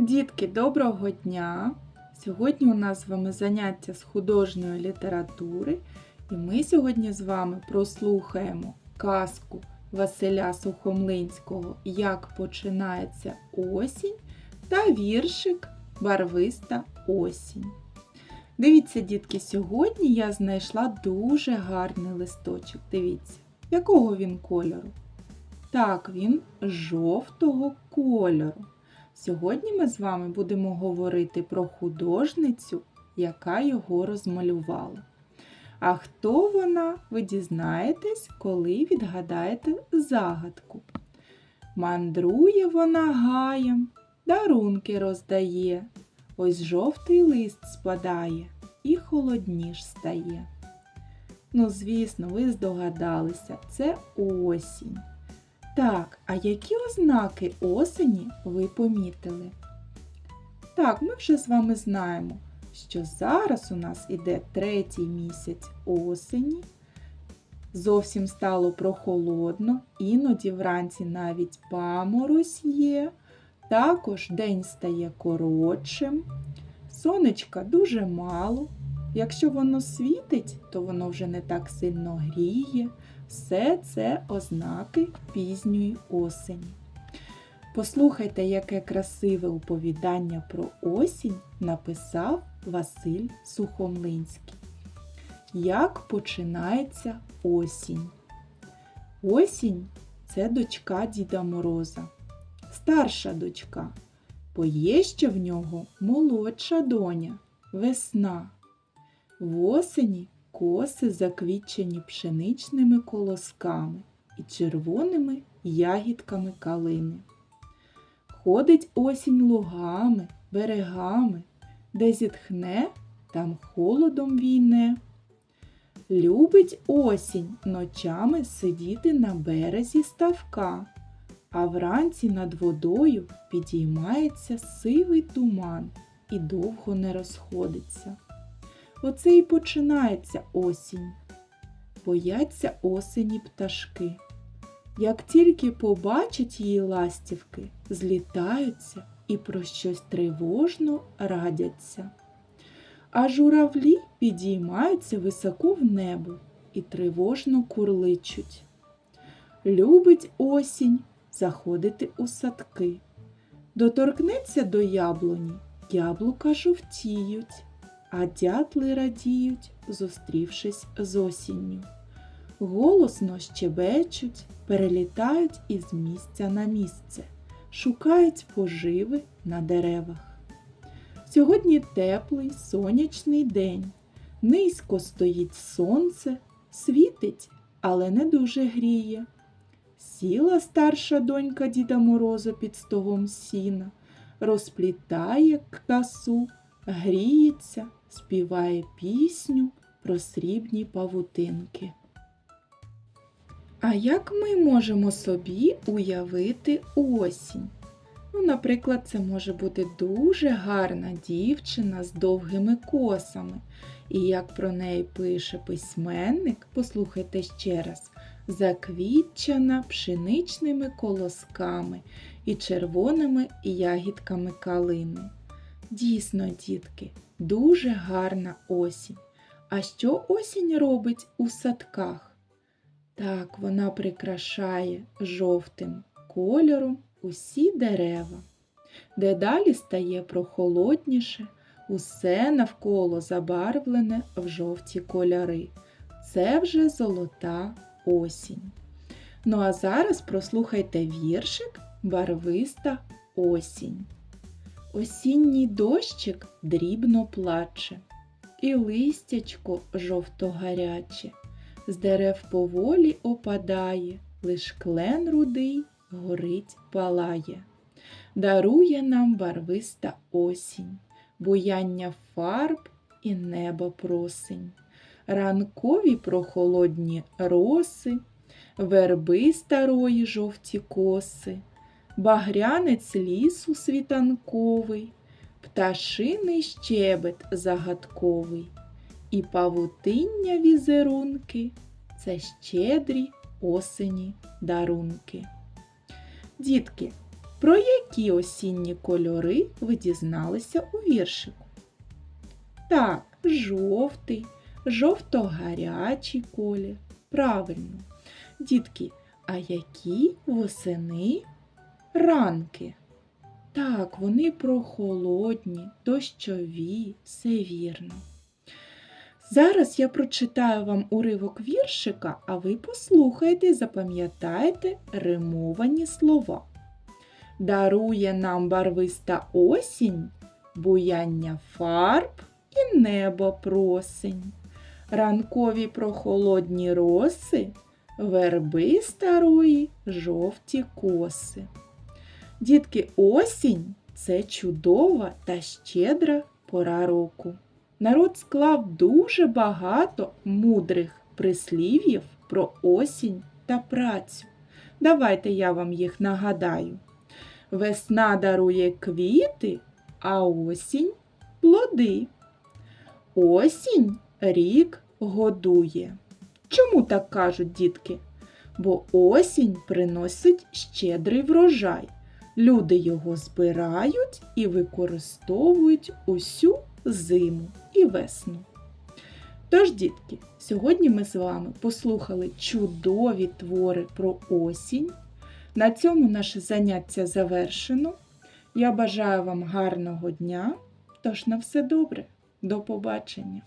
Дітки, доброго дня! Сьогодні у нас з вами заняття з художньої літератури, і ми сьогодні з вами прослухаємо казку Василя Сухомлинського Як починається осінь та віршик Барвиста осінь. Дивіться, дітки, сьогодні я знайшла дуже гарний листочок. Дивіться, якого він кольору? Так, він жовтого кольору. Сьогодні ми з вами будемо говорити про художницю, яка його розмалювала. А хто вона, ви дізнаєтесь, коли відгадаєте загадку. Мандрує вона гаєм, дарунки роздає, ось жовтий лист спадає і холодніш стає. Ну, звісно, ви здогадалися, це осінь. Так, а які ознаки осені ви помітили? Так, ми вже з вами знаємо, що зараз у нас іде третій місяць осені. Зовсім стало прохолодно, іноді вранці навіть паморозь є. Також день стає коротшим, сонечка дуже мало. Якщо воно світить, то воно вже не так сильно гріє. Все це ознаки пізньої осені. Послухайте, яке красиве оповідання про осінь написав Василь Сухомлинський. Як починається осінь? Осінь це дочка Діда Мороза, старша дочка. Бо є ще в нього молодша доня, весна. В осені коси заквітчені пшеничними колосками і червоними ягідками калини. Ходить осінь лугами, берегами, де зітхне, там холодом війне. Любить осінь ночами сидіти на березі ставка, а вранці над водою підіймається сивий туман і довго не розходиться. Оце і починається осінь. Бояться осені пташки. Як тільки побачать її ластівки, злітаються і про щось тривожно радяться. А журавлі підіймаються високо в небо і тривожно курличуть. Любить осінь заходити у садки. Доторкнеться до яблуні, яблука жовтіють а дятли радіють, зустрівшись з осінню. Голосно щебечуть, перелітають із місця на місце, шукають поживи на деревах. Сьогодні теплий сонячний день. Низько стоїть сонце, світить, але не дуже гріє. Сіла старша донька Діда Мороза під стогом сіна, розплітає касу, гріється, співає пісню про срібні павутинки. А як ми можемо собі уявити осінь? Ну, наприклад, це може бути дуже гарна дівчина з довгими косами. І як про неї пише письменник, послухайте ще раз, заквітчена пшеничними колосками і червоними ягідками калини. Дійсно, дітки, дуже гарна осінь. А що осінь робить у садках? Так, вона прикрашає жовтим кольором усі дерева. Дедалі стає прохолодніше, усе навколо забарвлене в жовті кольори. Це вже золота осінь. Ну а зараз прослухайте віршик Барвиста осінь. Осінній дощик дрібно плаче, і листячко жовто-гаряче, з дерев поволі опадає, лиш клен рудий горить палає. Дарує нам барвиста осінь, буяння фарб і неба просень, ранкові прохолодні роси, верби старої жовті коси багрянець лісу світанковий, пташиний щебет загадковий, і павутиння візерунки це щедрі осені дарунки. Дітки, Про які осінні кольори ви дізналися у віршику? Так, жовтий, жовто-гарячий колір. Правильно. Дітки, а які восени ранки? Так, вони прохолодні, дощові, все вірно. Зараз я прочитаю вам уривок віршика, а ви послухайте і запам'ятайте римовані слова. Дарує нам барвиста осінь, буяння фарб і небо просень, ранкові прохолодні роси, верби старої жовті коси. Дітки, осінь це чудова та щедра пора року. Народ склав дуже багато мудрих прислів'їв про осінь та працю. Давайте я вам їх нагадаю. Весна дарує квіти, а осінь плоди. Осінь рік годує. Чому так кажуть дітки? Бо осінь приносить щедрий врожай. Люди його збирають і використовують усю зиму і весну. Тож, дітки, сьогодні ми з вами послухали чудові твори про осінь. На цьому наше заняття завершено. Я бажаю вам гарного дня. Тож на все добре. До побачення!